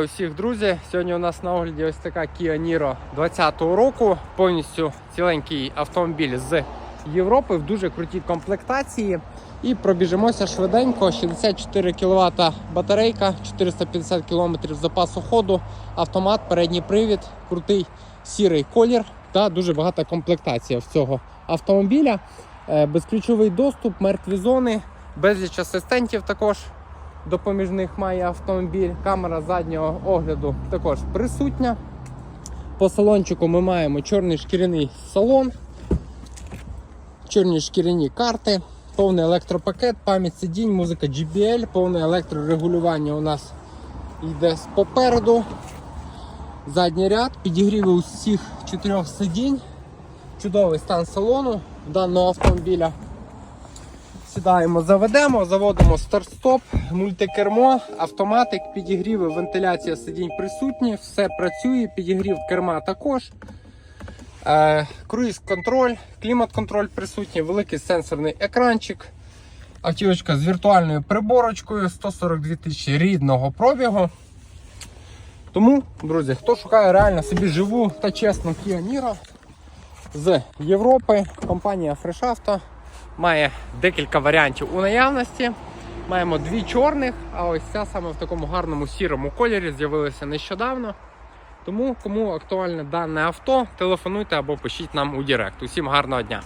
Усіх, друзі! Сьогодні у нас на огляді ось така Kia Niro 20-го року. Повністю ціленький автомобіль з Європи в дуже крутій комплектації. І пробіжимося швиденько. 64 кВт батарейка, 450 км запасу ходу, автомат, передній привід, крутий сірий колір та дуже багата комплектація в цього автомобіля. Е, Безключовий доступ, мертві зони, безліч асистентів також допоміжних має автомобіль. Камера заднього огляду також присутня. По салончику ми маємо чорний шкіряний салон, чорні шкіряні карти, повний електропакет, пам'ять сидінь, музика JBL, повне електрорегулювання у нас йде попереду. Задній ряд, підігріви усіх чотирьох сидінь. Чудовий стан салону даного автомобіля. Сідаємо, заведемо, заводимо старт-стоп, мультикермо, автоматик, підігріви, вентиляція сидінь присутні, все працює, підігрів керма також. Е, круїз-контроль, клімат-контроль присутній, великий сенсорний екранчик. Автівочка з віртуальною приборочкою, 142 тисячі рідного пробігу. Тому, друзі, хто шукає реально собі живу та чесну Kia Niro з Європи, компанія Auto має декілька варіантів у наявності. Маємо дві чорних, а ось ця саме в такому гарному сірому кольорі з'явилася нещодавно. Тому, кому актуальне дане авто, телефонуйте або пишіть нам у Директ. Усім гарного дня!